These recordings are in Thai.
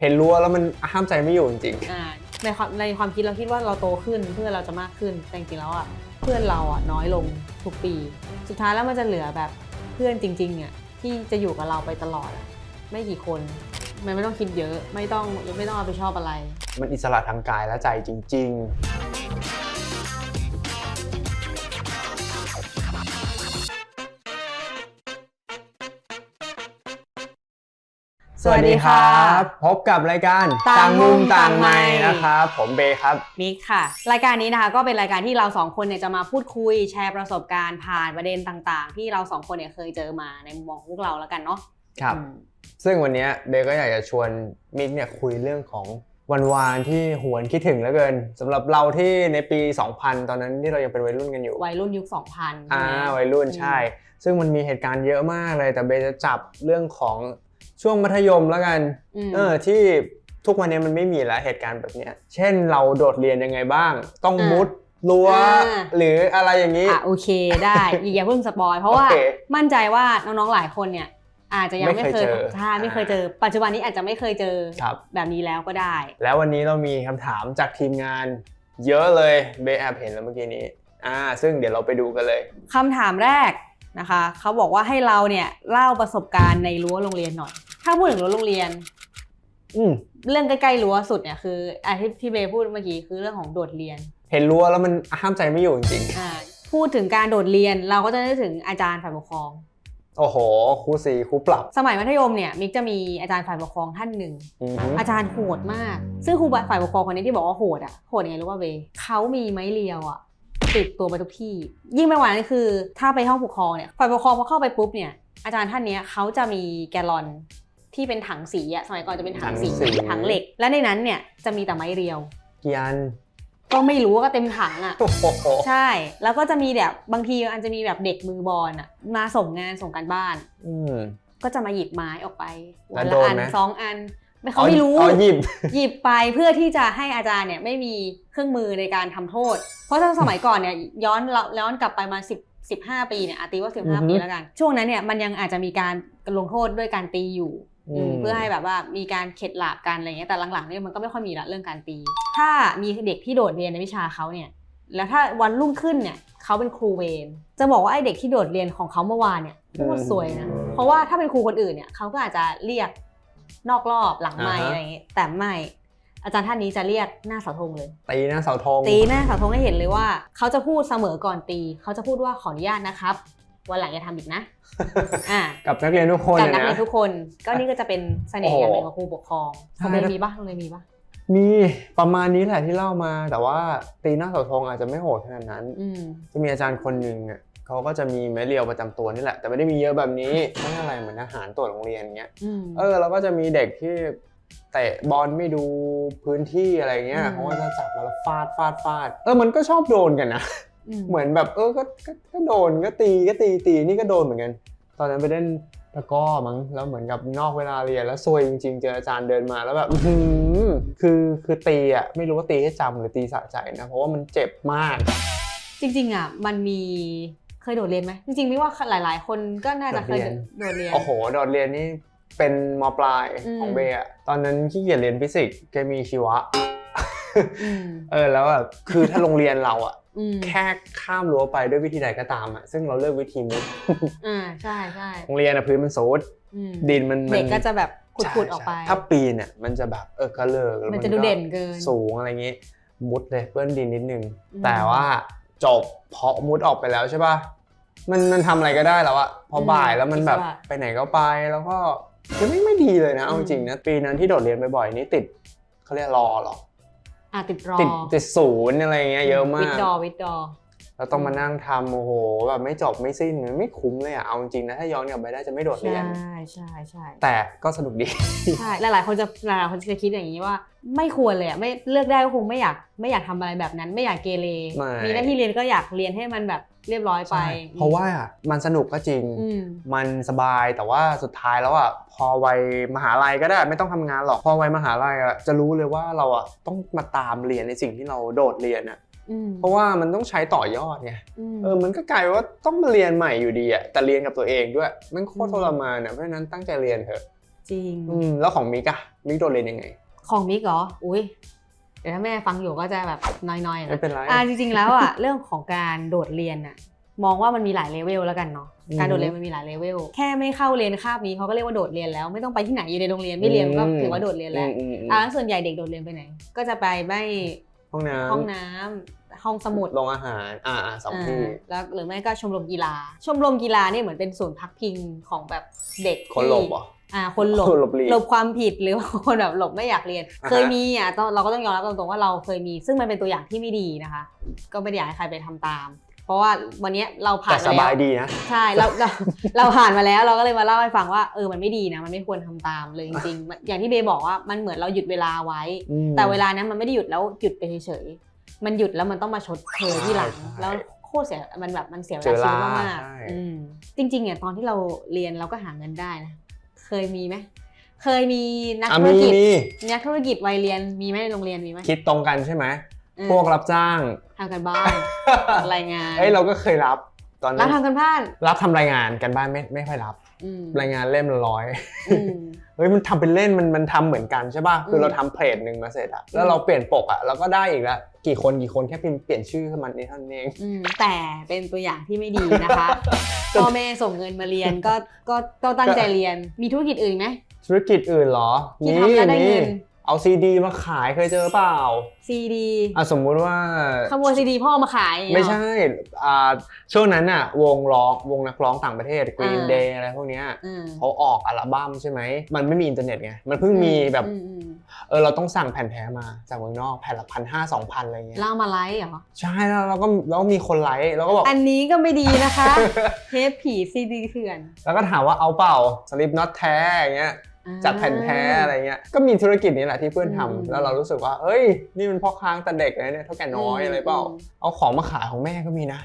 เห็นรั้วแล้วมันห้ามใจไม่อยู่จริงอ่าในความในความคิดเราคิดว่าเราโตขึ้นเพื่อนเราจะมากขึ้นแต่จริงๆแล้วอะเพื่อนเราอะน้อยลงทุกปี สุดท้ายแล้วมันจะเหลือแบบเพื่อนจริงๆอะที่จะอยู่กับเราไปตลอดอะไม่กี่คน มันไม่ต้องคิดเยอะไม่ต้องไม่ต้องเอาไปชอบอะไร ๆ มันอิสระทางกายและใจจริง ๆ สวัสดีค่ะพบกับรายการต่างมุมต่างไมค์นะครับผมเบย์ครับมิกค่ะ รายการนี้นะคะก็เป็นรายการที่เราสองคนเนี่ยจะมาพูดคุยแชร์ประสบการณ์ผ่านประเด็นต่างๆ ที่เราสองคนเนี่ยเคยเจอมาในมุมมองของพวกเราแล้วกันเนาะครับอืมซึ่งวันเนี้ยเบย์ก็อยากจะชวนมิกเนี่ยคุยเรื่องของวันวานๆที่หวนคิดถึงเหลือเกินสำหรับเราที่ในปี 2000 ตอนนั้นที่เรายังเป็นวัยรุ่นกันอยู่ วัยรุ่นยุค 2000 อ่าใช่ไหมวัยรุ่นอืมใช่ ซึ่งมันมีเหตุการณ์เยอะมากเลยแต่เบย์จะจับเรื่องของ ช่วงมัธยมแล้วกันมเออที่ทุกวันนี้มันไม่มีแล้วเหตุการณ์แบบเนี้ย เช่นเราโดดเรียนยังไงบ้าง ต้องอ่ามุดรั้วอ่าหรืออะไรอย่างนี้อะโอเคได้อย่าเพิ่งสปอยเพราะว่าโอเคมั่นใจว่าน้องๆหลายคนเนี่ยอาจจะยังไม่ไม่เคยเคยเจอใช่ไม่เคยเจอ ปัจจุบันนี้อาจจะไม่เคยเจอครับแบบนี้แล้วก็ได้ แล้ววันนี้เรามีคำถามจากทีมงาน เยอะเลยเบย์แอบเห็นแล้วเมื่อกี้นี้อ่าซึ่งเดี๋ยวเราไปดูกันเลยคำถามแรกนะคะ เขาบอกว่าให้เราเนี่ยเล่าประสบการณ์ในรั้วโรงเรียนหน่อย ถ้าพูดถึงรั้วโรงเรียน อืมเรื่องใกล้ๆรั้วสุดเนี่ยคืออะที่ที่เบย์พูดเมื่อกี้คือเรื่องของโดดเรียนเห็นรั้วแล้วมันห้ามใจไม่อยู่จริงอ่าพูดถึงการโดดเรียนเราก็จะนึกถึงอาจารย์ฝ่ายปกครอง ๆ โอ้โหครูสีครูปรับสมัยมัธยมเนี่ยมิกจะมีอาจารย์ฝ่ายปกครองท่านหนึ่ง อือฮึอาจารย์โหดมาก ซึ่งครูฝ่ายปกครองคนนี้ที่บอกว่าโหดอะ โหดยังไงรู้ป่ะเวเขามีไม้เรียวอะติดตัวไปทุกที่ ยิ่งไปกว่านั้นคือ ถ้าไปห้องปกครองเนี่ย ฝ่ายปกครองพอเข้าไปปุ๊บเนี่ย อาจารย์ท่านเนี้ยเขาจะมีแกลลอน ที่เป็นถังสีอะสมัยก่อนจะเป็นถังสี ถังเหล็ก และในนั้นเนี่ยจะมีแต่ไม้เรียว กี่อันก็ไม่รู้ว่าก็เต็มถังอะโอ้โหใช่ แล้วก็จะมีแบบบางทีอันจะมีแบบเด็กมือบอลอะมาส่งงานส่งการบ้าน อืม ก็จะมาหยิบไม้ออกไปแล้วัวนโดละนอันไหม สองอันไม่เขาไม่รู้ อ๋อหยิบ หยิบไปเพื่อที่จะให้อาจารย์เนี่ยไม่มีเครื่องมือในการทำโทษ เพราะถ้าสมัยก่อนเนี่ยย้อนย้อนกลับไปมา10 15 ปีเนี่ยอาตีว่า อือฮึ 15 ปีแล้วกัน ช่วงนั้นเนี่ยมันยังอาจจะมีการลงโทษด้วยการตีอยู่อืมอืม เพื่อให้แบบว่ามีการเข็ดหลาบกันอะไรเงี้ยแต่หลังๆเนี่ยมันก็ไม่ค่อยมีละเรื่องการตี ถ้ามีเด็กที่โดดเรียนในวิชาเขาเนี่ยแล้วถ้าวันรุ่งขึ้นเนี่ยเขาเป็นครูเวรจะบอกว่าไอ้เด็กที่โดดเรียนของเขาเมื่อวานเนี่ยโคตรซวยนะเพราะว่าถ้าเป็นครูคนอื่นเนี่ยเขาก็อาจจะเรียกนอกรอบหลังไม้อ่าฮะอะไรอย่างเงี้ยแต่ไม่อาจารย์ท่านนี้จะเรียกหน้าเสาธงเลย ตีหน้าเสาธงตีหน้าเสาธงให้เห็นเลยว่า เขาจะพูดเสมอก่อนตี เขาจะพูดว่าขออนุญาตนะครับ วันหลังอย่าทำอีกนะอ่ากับนักเรียนทุกคนกับเลยนักนะเรียนทุกคน ก็นี่ก็จะเป็นเสน่ห์อย่างหนึ่งโอ้ของครูปกครองใช่โรงเรียนมีปะโรงเรียนมีปะมีประมาณนี้แหละที่เล่ามา แต่ว่าตีหน้าเสาธงอาจจะไม่โหดขนาดนั้นอืมจะมีอาจารย์คนหนึ่งอะเขาก็จะมีไม้เรียวประจำตัวนี่แหละ แต่ไม่ได้มีเยอะแบบนี้ไม่อะไรเหมือนอาหารตรวจโรงเรียนเงี้ยอืมเออแล้วก็จะมีเด็กที่เตะบอลไม่ดูพื้นที่อะไรเงี้ยอืมเขาก็จะจับมาแล้วฟาดฟาดฟาดเออมันก็ชอบโดนกันนะม เหมือนแบบเออก็ก็ก็โดนก็ตีก็ตีตีนี่ก็โดนเหมือนกัน ตอนนั้นไปเล่นตะกร้อมั้งแล้วเหมือนกับนอกเวลาเรียนแล้วซวยจริงๆ เจออาจารย์เดินมาแล้วแบบอื้อหือคือคือตีอะไม่รู้ว่าตีให้จำหรือตีสะใจนะเพราะว่ามันเจ็บมาก จริงๆอะมันมีเคยโดดเรียนไหมจริงๆไม่ว่าหลายๆ คนก็น่าจะเคยโดดเรียนโดดเรียนโอ้โหโดดเรียนนี่เป็นมปลายอืมของเบย์อะตอนนั้นขี้เกียจเรียนฟิสิกส์เคมีชีวะอืมเออแล้วแบบคือถ้าโรงเรียนเราอะอืม แค่ข้ามรั้วไปด้วยวิธีใดก็ตามอะซึ่งเราเลือกวิธีมุดอ่าใช่ใช่โรงเรียนอะพื้นมันโซดอืมดินมันมันเด็กก็จะแบบขุใช่ดๆออกไปใช่ถ้าปีนเนี่ยมันจะแบบเออก็เลิกแล้วมันจะดูเด่นเกินสูงอะไรเงี้ยมุดเลยเปื้อนดินนิดนึงอืมแต่ว่าจบเพาะมุดออกไปแล้วใช่ป่ะมันมันทำอะไรก็ได้แล้วอะพอบ่ายแล้วมันแบบไปไหนก็ไปแล้วก็จะไม่ไม่ดีเลยนะเอาจริงๆนะปีนั้นที่โดดเรียนบ่อยๆนี่ติดเขาเรียกรอเหรอ อะติดรอติดติดศูนย์อะไรเงี้ยเยอะมาวิดก ดอวิดดอ แล้วต้องมานั่งทำโอ้โหแบบไม่จบไม่สิ้นมันไม่คุ้มเลยอะเอาจริงๆนะถ้าย้อนกลับไปได้จะไม่โดดเรียน ใช่ใช่ใช่แต่ก็สนุกดี ใช่หลายๆคนจะหลายๆคนจะคิดอย่างนี้ว่า ไม่ควรเลยอะไม่เลือกได้ก็คงไม่อยากไม่อยากทำอะไรแบบนั้น ไม่อยากเกเรไม่ มีหน้าที่เรียนก็อยากเรียนให้มันแบบเรียบร้อยไปใช่เพราะว่ามันสนุกก็จริง อืม มันสบายแต่ว่าสุดท้ายแล้วอะ พอวัยมหาลัยก็ได้ไม่ต้องทำงานหรอกพอวัยมหาลัยอะจะรู้เลยว่าเราอะต้องมาตามเรียนในสิ่งที่เราโดดเรียนอะอืมเพราะว่ามันต้องใช้ต่อยอดไงมเออมันก็กลายเป็นว่าต้องมาเรียนใหม่อยู่ดีอะแต่เรียนกับตัวเองด้วยมันโคตรอืมทรมานอะเพราะฉะนั้นตั้งใจเรียนเถอะจริงอืมแล้วของมิกอะมิกโดนเรียนยังไง ของมิกเหรออุ้ยเดี๋ยวถ้าแม่ฟังอยู่ก็จะแบบน้อยๆไม่นะเป็นไรอ่าจริงๆแล้วอะเรื่องของการโดดเรียนอะ มองว่ามันมีหลายเลเวลแล้วกันเนาะอืมการโดดเรียนมันมีหลายเลเวลแค่ไม่เข้าเรียนคาบนี้เขาก็เรียกว่าโดดเรียนแล้วไม่ต้องไปที่ไหนอยู่ในโรงเรียนไม่เรียนก็ถือว่าโดดเรียนแล้วอืมอืมอืมอ่าแล้วส่วนใหญ่เด็กโดดเรียนไปไหน ก็จะไปไม่ห้องน้ำห้องน้ำห้องสมุดโรงอาหารอ่าอ่าสองที่าแล้วหรือไม่ก็ชมรมกีฬา ชมรมกีฬาเนี่ยเหมือนเป็นศูนย์พักพิงของแบบเด็กคนหลบที่เหรออ่าคนหลบคนหลบหลีกหลบความผิดหรือว่าคนแบบหลบไม่อยากเรียนอ่าฮะเคยมีอะต้องเราก็ต้องยอมรับตรงๆว่าเราเคยมี ซึ่งมันเป็นตัวอย่างที่ไม่ดีนะคะ ก็ไม่ได้อยากให้ใครไปทำตาม เพราะว่าวันเนี้ยเราผ่าแต่นสมาบายแล้วดีนะ ใช่เราเราเราผ่านมาแล้วเราก็เลยมาเล่าให้ฟังว่าเออมันไม่ดีนะ มันไม่ควรทำตามเลยจริงๆอย่างที่เบย์บอกว่ามันเหมือนเราหยุดเวลาไว้ อืม แต่เวลานั้นมันไม่ได้หยุดแล้วหยุดไปเฉยๆ มันหยุดแล้วมันต้องมาชดเชยที่หลัง ใช่แล้วโคตรเสีย มันแบบมันเสียเวเสียลาเวชีลาวิตมากใช่ ๆอืมจริงๆเนี่ยตอนที่เราเรียนเราก็หาเงินได้นะ เคยมีไหม เคยมีนักอะธุรมีกิจมีนักธุรกิจวัยเรียนมีไหมในโรงเรียนมีไหมคิดตรงกันใช่ไหมอืม พวกรับจ้างทำกันบ้านรายงานเอ้ยเราก็เคยรับตอนแล้นั้วนทำกันบ้าน รับทำรายงานกันบ้านไม่ไม่ค่อยรับอืมรายงานเล่มละร้อยอืมเฮ้ยมันทำเป็นเล่นมันมันทำเหมือนกันใช่ป่ะคือมเราทำเพจหนึ่งมาเสร็จอะอืแล้วมเราเปลี่ยนปกอะเราก็ได้อีกแล้วกี่คนกี่คนแค่พิมพ์เปลี่ยนชื่อให้มันนี่เท่านั้นเองอืมแต่เป็นตัวอย่างที่ไม่ดีนะคะพ่อแม่ส่งเงินมาเรียนก็ก็ก็ตั้งใจเรียนมีธุรกิจอื่นไหมธุรกิจอื่นเหรอที่ทำแล้วได้เงิน เอาซีดีมาขายเคยเจอเปล่าซีดีอะสมมุติว่าขโมยซีดีพ่อมาขายอย่างเงี้ยไม่เหรอใช่อ่าช่วงนั้นอะวงร้องวงนักร้องต่างประเทศ Green อ่า Day อะไรพวกเนี้ยอืมเขาออกอัลบั้มใช่ไหม มันไม่มีอินเทอร์เน็ตไง มันเพิ่งมีแบบอืมอืมเออเราต้องสั่งแผ่นแท้มาจากเมืองนอกแผ่นละพันห้าสองพันอะไรเงี้ยเล่ามาไลฟ์เหรอ ใช่แล้วเราก็แล้วก็มีคนไลค์แล้วก็บอก อันนี้ก็ไม่ดีนะคะ เทปผีซีดีเถื่อน แล้วก็ถามว่าเอาเปล่าสลิปน็อตแท้อย่างเงี้ย อ่าจัดแผ่นแท้อะไรเงี้ย ก็มีธุรกิจนี้แหละที่เพื่อนทำอืมแล้วเรารู้สึกว่า เอ้ย นี่มันพ่อค้างแต่เด็กเลยเนี่ยเท่าแก่น้อยอะไรเปล่าอืมเอาของมาขายของแม่ก็มีนะ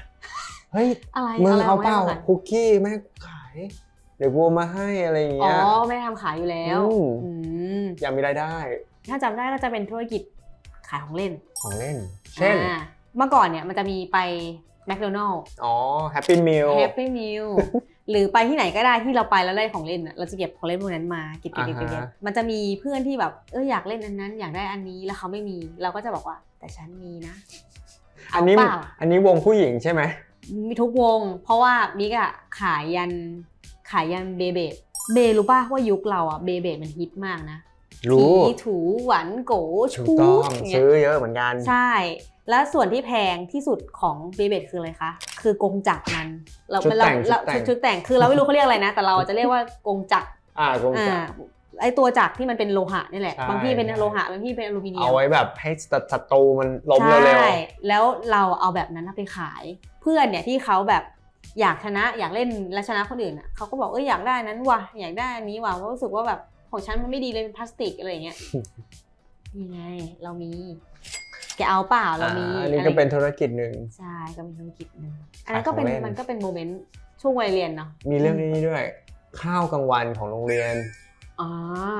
เฮ้ยอะไรมึงอะไรเอาเปล่าไม่ได้ขยคุกกี้แม่ขายเดี๋ยวกูเอามาให้อะไรอย่างอ๋อเงี้ยไม่ได้ทำขายอยู่แล้วอืมอืมอยากมีรายได้ ถ้าจำได้ก็จะเป็นธุรกิจขายของเล่น ของเล่น เช่นอ่าเมื่อก่อนเนี่ยมันจะมีไปแมคโดนัลอ๋อ Happy Meal แฮปปี้มิล หรือไปที่ไหนก็ได้ที่เราไปแล้วได้ของเล่นอะเราจะเก็บของเล่นพวกนั้นมาเก็บเก็บเก็บเก็บอ่าฮะมันจะมีเพื่อนที่แบบเอออยากเล่นอันนั้นอยากได้อันนี้แล้วเขาไม่มีเราก็จะบอกว่า แต่ฉันมีนะ อันนี้เาเปล่าอันนี้วงผู้หญิงใช่ไหมมีทุกวง เพราะว่ามิกอะขายยันขายยันเบเบดเบรู้ป่ะว่ายุคเราอะเบเบดมันฮิตมากนะรู้ผีถูหวันโกถูชูกต้องอย่างเงี้ยซื้อเยอะเหมือนกัน ใช่ แล้วส่วนที่แพงที่สุดของเบเบดคืออะไรคะ คือกงจักรมันเราชุดแต่งเราชุดแต่ง ชุดแต่งคือเราไม่รู้เขาเรียกอะไรนะ แต่เราจะเรียกว่ากงจักรอ่ากงอ่าจักรไอตัวจักรที่มันเป็นโลหะนี่แหละ ใช่ บางที่เป็นใช่โลหะบางที่เป็นอลูมิเนียมเอาไว้แบบให้ศัตรูมันล้มใช่เร็วแล้วเราเอาแบบนั้นไปขาย เพื่อนเนี่ยที่เขาแบบอยากชนะอยากเล่นและชนะคนอื่นอะเขาก็บอกเอออยากได้นั้นว่ะอยากได้อันนี้ว่ะเพราะรู้สึกว่าแบบของฉันมันไม่ดีเลยเป็นพลาสติกอะไรอย่างเงี้ยนี่ไงเรามี แกเอาเปล่าๆเรามีอ่าอันนี้ก็เป็นธุรกิจหนึ่งใช่ก็มีธุรกิจหนึ่งอันนั้นก็เป็นขายของเล่นมันก็เป็นโมเมนต์ช่วงวัยเรียนเนาะมีเรื่องนี้ด้วย ข้าวกลางวันของโรงเรียนอ่า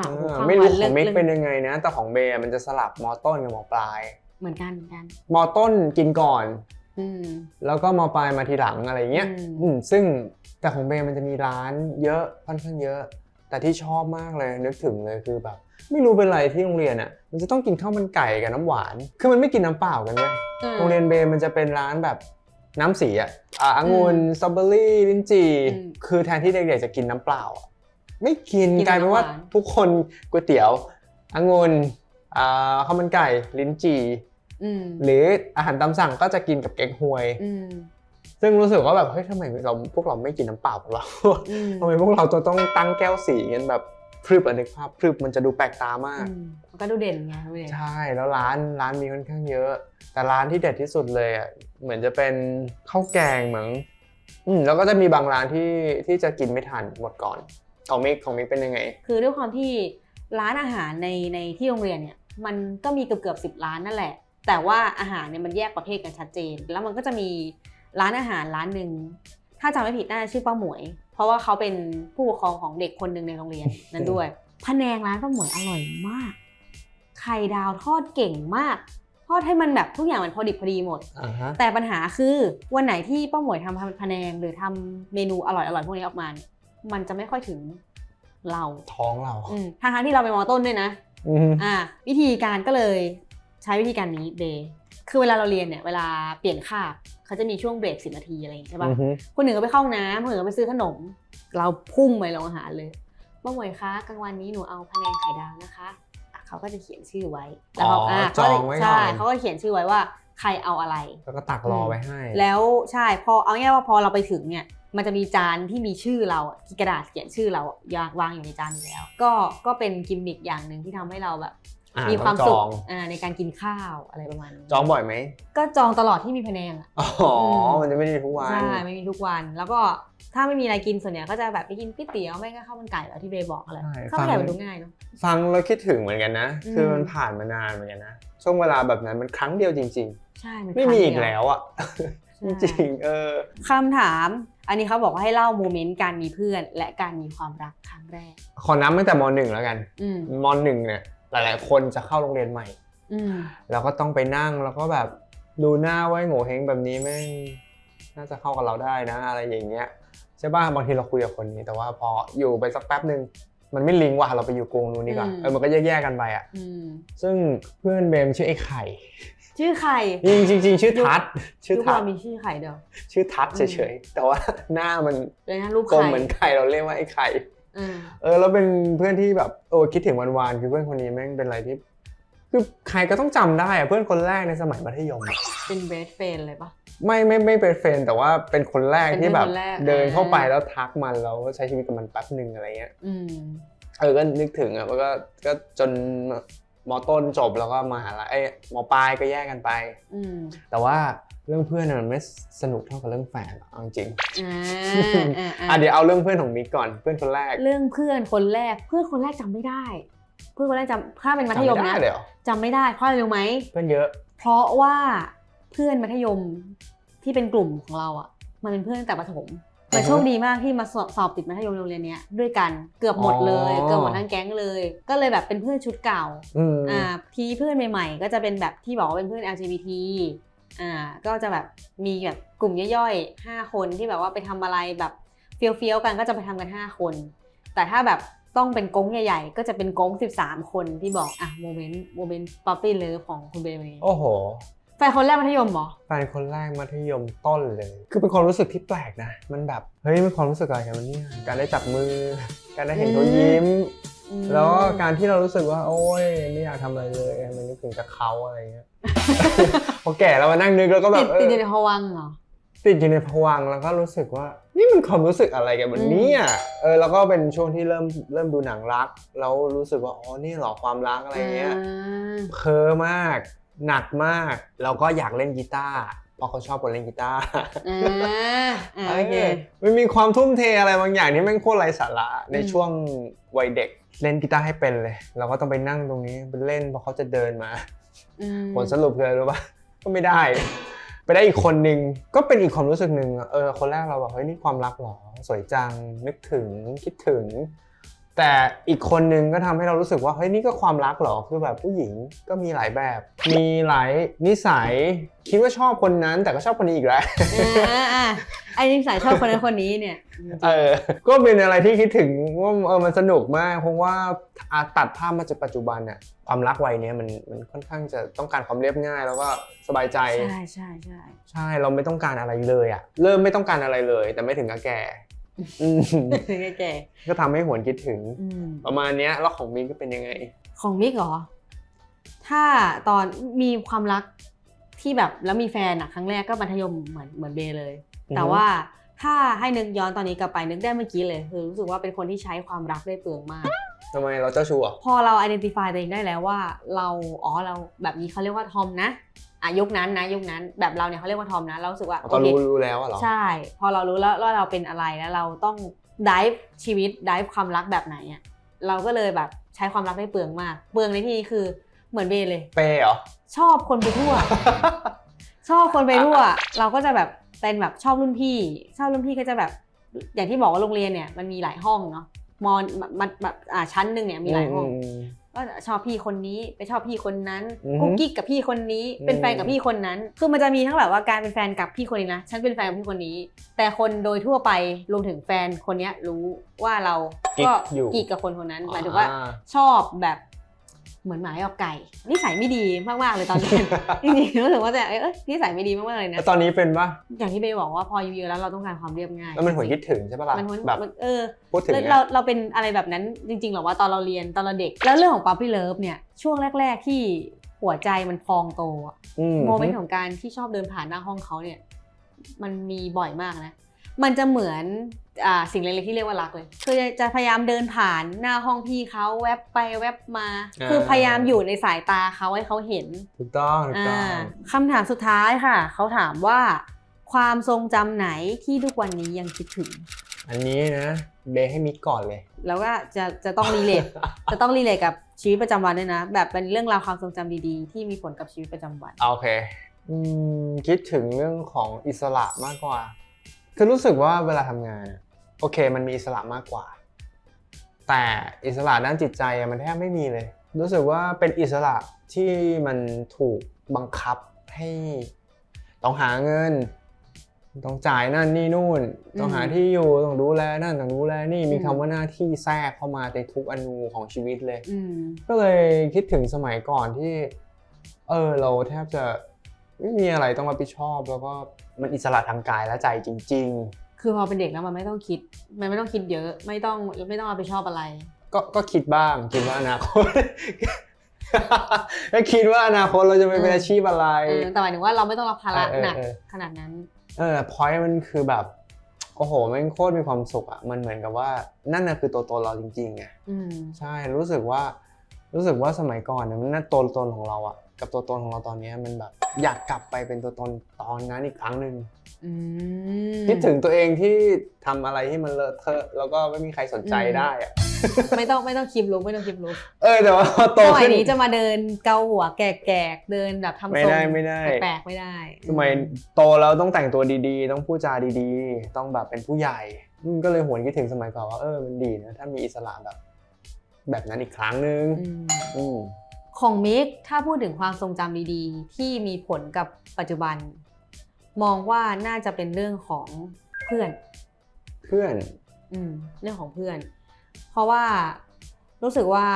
เอโอ้โหอข้างไม่รู้วันของมิกเรื่องเป็นยังไงนะ แต่ของเบย์มันจะสลับมอต้นกับมอปลาย เหมือนกันเหมือนกันมอต้นกินก่อนอืมแล้วก็มอปลายมาทีหลังอะไรเงี้ยอืมอืมซึ่งแต่ของเบย์มันจะมีร้านเยอะค่อนข้างเยอะ แต่ที่ชอบมากเลยนึกถึงเลยคือแบบ ไม่รู้เป็นไรที่โรงเรียนอะมันจะต้องกินข้าวมันไก่กับน้ำหวาน คือมันไม่กินน้ำเปล่ากันเว้ยอืมโรงเรียนเบย์มันจะเป็นร้านแบบน้ำสีอะอะองุ่นสตรอเบอรี่ลิ้นจี่อืมคือแทนที่เด็กๆจะกินน้ำเปล่าอะไม่กินกินกลายเป็นว่าน้ำหวานทุกคนก๋วยเตี๋ยวองุ่นอ่าข้าวมันไก่ลิ้นจี่อืมหรืออาหารตามสั่งก็จะกินกับเก๊กฮวยอืม ซึ่งรู้สึกว่าแบบเฮ้ยทำไมเราพวกเราไม่กินน้ำเปล่าของเราอืมทำไมพวกเราจะต้องตั้งแก้วสีกันแบบพรึบอันนึกภาพพรึบมันจะดูแปลกตามากอืมมันก็ดูเด่นไงดูเด่นใช่แล้วร้านร้านมีค่อนข้างเยอะ แต่ร้านที่เด็ดที่สุดเลยอะเหมือนจะเป็นข้าวแกงเหมือนอืมแล้วก็จะมีบางร้านที่ที่จะกินไม่ทันหมดก่อนของมิกของมิกเป็นยังไง คือด้วยความที่ร้านอาหารในในที่โรงเรียนเนี่ยมันก็มีเกือบเกือบสิบร้านนั่นแหละ แต่ว่าอาหารเนี่ยมันแยกประเภทกันชัดเจน แล้วมันก็จะมี ร้านอาหารร้านหนึ่งถ้าจำไม่ผิดน่าจะชื่อป้าหมวย เพราะว่าเขาเป็นผู้ปกครองของเด็กคนหนึ่งในโรงเรียนนั้นด้วยพะแนงร้านป้าหมวยอร่อยมาก ไข่ดาวทอดเก่งมากทอดให้มันแบบทุกอย่างมันพอดิบพอดีหมดอ่าฮะแต่ปัญหาคือวันไหนที่ป้าหมวยทำพะแนงหรือทำเมนูอร่อยๆพวกนี้ออกมาเนี่ยมันจะไม่ค่อยถึงเราท้องเราอืมทางทางๆที่เราเป็นมอต้นด้วยนะอืมอ่า วิธีการก็เลยใช้วิธีการนี้เบ คือเวลาเราเรียนเนี่ยเวลาเปลี่ยนคาบเขาจะมีช่วงเบรกสินาทีอะไรอย่างงี้ใช่ปะอือฮึ คนหนึ่งก็ไปเข้าห้องน้ำคนหนึ่งก็ไปซื้อขนม เราพุ่งไปโรงอาหารเลยป้าหมวยคะกลางวันนี้หนูเอาพะแนงไข่ดาวนะคะอะเขาก็จะเขียนชื่อไว้แล้วเขาอ๋ออะจองไว้ก่อน ใช่เขาก็เขียนชื่อไว้ว่าใครเอาอะไร แล้วก็ตักรอไว้ให้ แล้วใช่พอเอาง่ายๆว่าพอเราไปถึงเนี่ยมันจะมีจานที่มีชื่อเราอะที่กระดาษเขียนชื่อเราอะวางวางอยู่ในจานอยู่แล้ว ก็ก็เป็นกิมมิคอย่างหนึ่งที่ทำให้เราแบบอะ มีความต้องสุจของอ่าในการกินข้าวอะไรประมาณนี้จองบ่อยไหม ก็จองตลอดที่มีพะแนงอะอ๋ออมมันจะไม่ได้ทุกวัน ใช่ ไม่มีทุกวัน แล้วก็ถ้าไม่มีอะไรกินส่วนใหญ่ก็จะแบบไปกินก๋วยเตี๋ยวไม่ก็ข้าวมันไก่แล้วที่เบย์บอกอะไรใช่ข้าวมันไก่มันดูง่ายเนาะ ฟังแล้วคิดถึงเหมือนกันนะอืมคือมันผ่านมานานเหมือนกันนะ ช่วงเวลาแบบนั้นมันครั้งเดียวจริงใช่มันๆไม่มีอีกครั้งเดียแล้วอะจใช่ริงๆเออคำถามอันนี้เขาบอกว่าให้เล่าโมเมนต์การมีเพื่อน และการมีความรักครั้งแรก ขอนับตั้งแต่มหนึ่งแล้วกันอืมมหนึ่งเนี่ย หลาย ๆ คนจะเข้าโรงเรียนใหม่อืมแล้วก็ต้องไปนั่งแล้วก็แบบดูหน้าไว้โง่เฮงแบบนี้แม่งน่าจะเข้ากับเราได้นะ อะไรอย่างเงี้ยใช่ป่ะบางทีเราคุยกับคนนี้ แต่ว่าพออยู่ไปสักแป๊บหนึ่งมันไม่ลิงก์ว่ะเราไปอยู่กรงนู้นดีกว่าอืมเออมันก็แยกๆกันไปอะอืมซึ่งเพื่อนเบมชื่อไอ้ไข่ ชื่อใครจริงๆจริงๆชื่อทัศน์ชื่อทุกคทัศนน์มีชื่อใครเดียวชื่อทัศน์อืเฉมยๆแต่ว่าหน้ามัน เลยนะรูปกลใคมรเหมือนไข่เราเรียกว่าไอ้ไข่อืม เออแล้วเป็นเพื่อนที่แบบโอ้คิดถึงวันๆคือเพื่อนคนนี้แม่งเป็นอะไรที่คือใครก็ต้องจำได้อะเพื่อนคนแรกในสมัยมัธยมอะเป็นเบสเฟนเลยปะไม่ไม่ไม่เป็นเฟรนด์แต่ว่าเป็นคนแรกเป็นที่แบบคนแรกเดินเข้าไปอ่าแล้วทักมันแล้วก็ใช้ชีวิตกับมันแป๊บหนึ่งอะไรเงี้ยอืมเออก็นึกถึงอะแล้วก็ก็จนมอต้นจบแล้วก็มหาลัยเอ้ยมปลายก็แยกกันไปอืมแต่ว่า เรื่องเพื่อนน่ะมันไม่สนุกเท่ากับเรื่องแฟนหรอกเอาจริงอ่าอ่าๆอะเดี๋ยวเอาเรื่องเพื่อนของมิกก่อนเพื่อนคนแรกเรื่องเพื่อนคนแรก เพื่อนคนแรกจำไม่ได้ เพื่อนคนแรกจำถ้าเป็นมัธยมจำไได้นะเลยเหรอจำไม่ได้เพราะอะไรรู้ไหม เพื่อนเยอะ เพราะว่าเพื่อนมัธยมที่เป็นกลุ่มของเราอะ มันเป็นเพื่อนตั้งแต่ประถมอือฮึมันโชคดีมากที่มาสอบสอบติดมัธยมโรงเรียนเนี้ยด้วยกันเกือบหมดเลย อ๋อ เกือบหมดทั้งแก๊งเลย ก็เลยแบบเป็นเพื่อนชุดเก่าอืม อ่าทีเพื่อนใหม่ ๆ ก็จะเป็นแบบที่บอกว่าเป็นเพื่อน LGBT อ่าก็จะแบบมีแบบกลุ่มย่อยๆ5คนที่แบบว่าไปทำอะไรแบบเฟี้ยวๆกันก็จะไปทำกัน 5 คน แต่ถ้าแบบต้องเป็นก๊งใหญ่ๆ ก็จะเป็นก๊ง 13 คนที่บอกอะโมเมนต์โมเมนต์ป๊อปปี้เลิฟของคุณเบลนี่โอ้โหแฟนคนแรกมัธยมเหรอแฟนคนแรกมัธยมต้นเลย คือเป็นความรู้สึกที่แปลกนะ มันแบบเฮ้ยมันความรู้สึกอะไรกันวะเนี่ยการได้จับมือ การได้เห็นเขายิ้มอืมแล้วก็การที่เรารู้สึกว่า โอ้ยไม่อยากทำอะไรเลยมันนึกถึงแต่เขาอะไรเงี้ย พอแก่แล้วมานั่งนึกแล้วก็แบติบดเอติดออยู่ในภวังค์เหรอ ติดอยู่ในภวังค์แล้วก็รู้สึกว่า นี่มันความรู้สึกอะไรกันวันนี้อะเออแล้วก็เป็นช่วงที่เริ่มเริ่มดูหนังรักแล้วรู้สึกว่าอ๋อนี่เหรอความรักอะไรเงี้ย เพ้อมาก หนักมาก แล้วก็อยากเล่นกีตาร์เพราะเขาชอบคนเล่นกีตาร์อ่าอ่าโอเค มันมีความทุ่มเทอะไรบางอย่างที่แม่งโคตรไร้สาระในอืมช่วงวัยเด็กเล่นกีตาร์ให้เป็นเลย เราก็ต้องไปนั่งตรงนี้ไปเล่นเพราะเขาจะเดินมาอืม ผลสรุปคืออะไรรู้ปะก็ไม่ได้ ไปได้อีกคนนึงก็เป็นอีกความรู้สึกหนึ่งอะเออคนแรกเราแบบเฮ้ยนี่ความรักเหรอสวยจังนึกถึงคิดถึง แต่อีกคนนึงก็ทำให้เรารู้สึกว่าเฮ้ยนี่ก็ความรักเหรอคือแบบผู้หญิงก็มีหลายแบบ มีหลายนิสัยคิดว่าชอบคนนั้น แต่ก็ชอบคนนี้อีกแล้วอ่าอ่าไอ้นิสัยชอบคนนั้นคนนี้เนี่ยเออก็เป็นอะไรที่คิดถึงว่าเออมันสนุกมากเพราะว่าอะตัดภาพมาจากปัจจุบันอะความรักวัยเนี้ยมันมันค่อนข้างจะต้องการความเรียบง่าย แล้วก็สบายใจใช่ใช่ใช่ใช่เราไม่ต้องการอะไรเลยอะเริ่มไม่ต้องการอะไรเลย แต่ไม่ถึงกับแก่อืม แก่ก็ทำให้หวนคิดถึงๆอืมประมาณเนี้ยแล้วของมินก็เป็นยังไง ของมิกเหรอ ถ้าตอนมีความรักที่แบบแล้วมีแฟนอะครั้งแรกก็มัธยมเหมือนเหมือนเบย์เลยอือฮึแต่ว่าถ้าให้นึกย้อนตอนนี้กลับไปนึกได้เมื่อกี้เลยคือรู้สึกว่าเป็นคนที่ใช้ความรักได้เปลืองมาก ทำไมเราเจ้าชู้เหรอพอเรา identify ตัวเองได้แล้วว่าเรา อ๋อ เราแบบนี้เขาเรียกว่าทอมนะ อะยุคนั้นนะยุคนั้นแบบเราเนี่ยเขาเรียกว่าทอมนะเรารู้สึกว่าตอนโอเครู้รู้แล้วอะเหรอใช่ พอเรารู้แล้วว่าเราเป็นอะไรแล้วเราต้อง dive ชีวิต dive ความรักแบบไหนอะเราก็เลยแบบใช้ความรักได้เปลืองมาก เปลืองในที่นี้คือเหมือนเบย์เลย เปย์เหรอชอบคนไปทั่ว ชอบคนไปทั่ว เราก็จะแบบเป็นแบบชอบรุ่นพี่ ชอบรุ่นพี่ก็จะแบบ อย่างที่บอกว่าโรงเรียนเนี่ยมันมีหลายห้องเนาะมอนมันแบบอ่าชั้นหนึ่งเนี่ยมีหลายห้องม ก็ชอบพี่คนนี้ไปชอบพี่คนนั้นอือฮึกุ๊กกิ๊กกับพี่คนนี้เป็นแฟนกับพี่คนนั้น คือมันจะมีทั้งแบบว่าการเป็นแฟนกับพี่คนนี้นะฉันเป็นแฟนกับพี่คนนี้ แต่คนโดยทั่วไปรวมถึงแฟนคนเนี้ยรู้ว่าเรากิ๊ก็กอยู่กิ๊กกับคนคนนั้นหมายถึงว่าอ่ชอบแบบ เหมือนหมากับไก่นิสัยไม่ดีมากๆเลยตอนเรียนจริงๆรู้สึกว่าแต่เอ้ยนิสัยไม่ดีมากๆเลยนะ แล้วตอนนี้เป็นปะอย่างที่เบย์บอกว่าพออายุเยอะแล้วเราต้องการความเรียบง่ายแล้วมันหวนคิดถึงใช่ปะล่ะมันหวนแบบมันเออพูดถึงแล้วอะเราเราเป็นอะไรแบบนั้นจริงๆเหรอว่าตอนเราเรียนตอนเราเด็ก แล้วเรื่องของป๊ p ปี้เลิฟเนี่ยช่วงแรก ๆ ที่หัวใจมันพองโตอะอืมโมเมนต์ของการที่ชอบเดินผ่านหน้าห้องเขาเนี่ย มันมีบ่อยมากนะ มันจะเหมือนอ่าสิ่งเล็กๆที่เรียกว่ารักเลยคือจะจะพยายามเดินผ่านหน้าห้องพี่เขาแวบไปแวบมา คือพยายามอยู่ในสายตาเขาให้เขาเห็น ถูกต้องถูกต้องอ่าคำถามสุดท้ายค่ะ เขาถามว่า ความทรงจำไหนที่ทุกวันนี้ยังคิดถึง อันนี้นะเบย์ให้มิกก่อนเลย แล้วก็จะจะต้องรีเลทจะต้องรีเลทกับชีวิตประจำวันด้วยนะ แบบเป็นเรื่องราวความทรงจำดีๆ ที่มีผลกับชีวิตประจำวัน โอเคอืมคิดถึงเรื่องของอิสระมากกว่า คือรู้สึกว่าเวลาทำงานอะโอเค มันมีอิสระมากกว่า แต่อิสระด้านจิตใจอะมันแทบไม่มีเลย รู้สึกว่าเป็นอิสระที่มันถูกบังคับให้ต้องหาเงิน ต้องจ่ายนั่นนี่นู่น ต้องหาอืมที่อยู่ต้องดูแลนั่นต้องดูแลนี่มีอืมคำว่าหน้าที่แทรกเข้ามาในทุกอนูของชีวิตเลยอืมก็เลยคิดถึงสมัยก่อนที่ เออเราแทบจะ ไม่มีอะไรต้องรับผิดชอบ แล้วก็มันอิสระทางกายและใจจริง คือพอเป็นเด็กแล้วมันไม่ต้องคิด มันไม่ต้องคิดเยอะ ไม่ต้องไม่ต้องรับผิดชอบอะไร ๆ ก็ก็คิดบ้างคิดว่าอนาคต ก็คิดว่าอนาคตเราจะไปเป็นเออออาชีพอะไร เออแต่หมายถึงว่าเราไม่ต้องรับภาระเออเออหนักเออ ขนาดนั้น เออพอยมันคือแบบ โอ้โหมันโคตรมีความสุขอะมันเหมือนกับว่านั่นน่ะคือตัวตนเราจริงๆไงอืม ใช่รู้สึกว่ารู้สึกว่าสมัยก่อนเนี่ยมันน่าตัวตนของเราอะกับตัวตนของเราตอนเนี้ยมันแบบอยากกลับไปเป็นตัวตนตอนนั้นอีกครั้งหนึ่งอืมคิดถึงตัวเองที่ทำอะไรที่มันเลอะเทอะแล้วก็ไม่มีใครสนใจอืมได้อะไม่ต้องไม่ต้องคลิปลุกไม่ต้องคลิปลุกเออแต่ว่าพอโตสมัยขึ้นนี้จะมาเดินเกาหัวแก่ๆเดินแบบทำทรงไม่ได้ไม่ได้แปลกๆไม่ได้สมัยโตแล้วต้องแต่งตัวดีๆ ต้องพูดจาดีๆ ต้องแบบเป็นผู้ใหญ่อืมก็เลยหวนคิดถึงสมัยก่อนว่าเออมันดีนะถ้ามีอิสระแบบ แบบนั้นอีกครั้งหนึ่งอืมอืม ของมิกถ้าพูดถึงความทรงจำดีๆ ที่มีผลกับปัจจุบัน มองว่าน่าจะเป็นเรื่องของเพื่อน เพื่อน อืมเรื่องของเพื่อน เพราะว่ารู้สึกว่า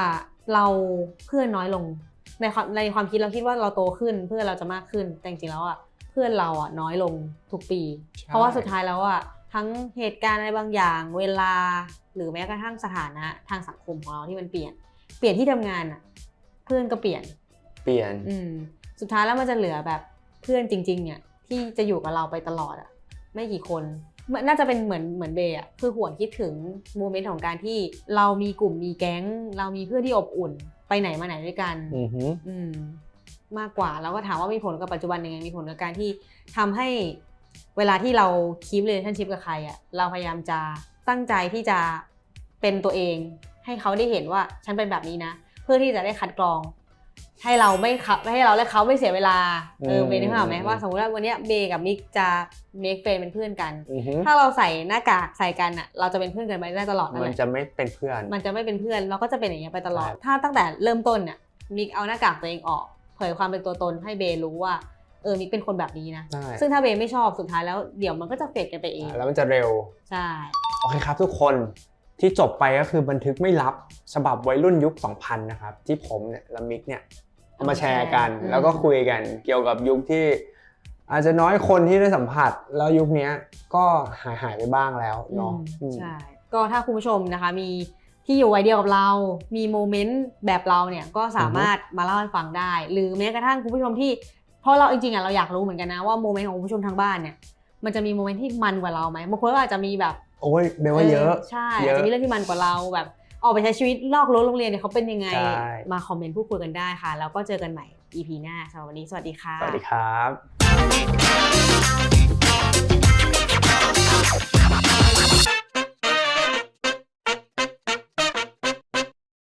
เราเพื่อนน้อยลงในความในความคิดเราคิดว่าเราโตขึ้นเพื่อนเราจะมากขึ้นแต่จริงๆแล้วอะเพื่อนเราอะน้อยลงทุกปีใช่เพราะว่าสุดท้ายแล้วอะทั้งเหตุการณ์อะไรบางอย่าง เวลาหรือแม้กระทั่งสถานะทางสังคมของเราที่มันเปลี่ยน เปลี่ยนที่ทำงานอะ เพื่อนก็เปลี่ยน เปลี่ยน อืมสุดท้ายแล้วมันจะเหลือแบบเพื่อนจริง ๆ เนี่ย ที่จะอยู่กับเราไปตลอดอะไม่กี่คนมันน่าจะเป็นเหมือนเหมือนเบย์อะคือหวนคิดถึงโมเมนต์ของการที่เรามีกลุ่มมีแก๊ง เรามีเพื่อนที่อบอุ่น ไปไหนมาไหนด้วยกัน อือหืออืมมากกว่าแล้วก็ถามว่ามีผลกับปัจจุบันยังไงมีผลกับการที่ทำให้เวลาที่เราคีปเ a t i o n นชิพกับใครอะเราพยายามจะตั้งใจที่จะเป็นตัวเอง ให้เขาได้เห็นว่าฉันเป็นแบบนี้นะ เพื่อที่จะได้คัดกรอง ให้เราไม่ขับให้เราและเขาไม่เสียเวลาเอออืมเบย์นึกภาพออกไหมว่าสมมติว่าวันเนี้ยเบย์กับมิกจะเมคเฟนเป็นเพื่อนกันอือหือถ้าเราใส่หน้ากากใส่กันอะเราจะเป็นเพื่อนกันไปได้ตลอดนั่นมันแหละจะไม่เป็นเพื่อน มันจะไม่เป็นเพื่อนเราก็จะเป็นอย่างเงี้ยไปตลอดใช่ถ้าตั้งแต่เริ่มต้นเนี่ยมิกเอาหน้ากากตัวเองออก เผยความเป็นตัวตนให้เบย์รู้ว่าเออมิกเป็นคนแบบนี้นะใช่ซึ่งถ้าเบย์ไม่ชอบสุดท้ายแล้วเดี๋ยวมันก็จะเฟดกันไปเอง แล้วมันจะเร็ว ใช่ โอเคครับทุกคน ที่จบไปก็คือบันทึกไม่ลับฉบับวัยรุ่นยุค 2000 นะครับ ที่ผมเนี่ยและมิกเนี่ยเอามาแชร์กันอืมแล้วก็คุยกันเกี่ยวกับยุคที่ อาจจะน้อยคนที่ได้สัมผัส แล้วยุคเนี้ยก็หายหายไปบ้างแล้วเนาะอืมอืมใช่ก็ถ้าคุณผู้ชมนะคะมีที่อยู่วัยเดียวกับเรา มีโมเมนต์แบบเราเนี่ยก็สามารถมาเล่าให้ฟังได้ หรือแม้กระทั่งคุณผู้ชมที่เพราะเราจริงๆอะเราอยากรู้เหมือนกันนะว่าโมเมนต์ของคุณผู้ชมทางบ้านเนี่ยมันจะมีโมเมนต์ที่มันกว่าเราไหมบางคนก็อาจจะมีแบบ โอ้ยเบลว่าเยอะใช่อาจจะมีเรื่องที่มันกว่าเราแบบออกไปใช้ชีวิตลอกรั้วโรงเรียนเนี่ยเขาเป็นยังไง มาคอมเมนต์พูดคุยกันได้ค่ะ แล้วก็เจอกันใหม่ EP หน้าสำหรับวันนี้สวัสดีค่ะ สวัสดีครับ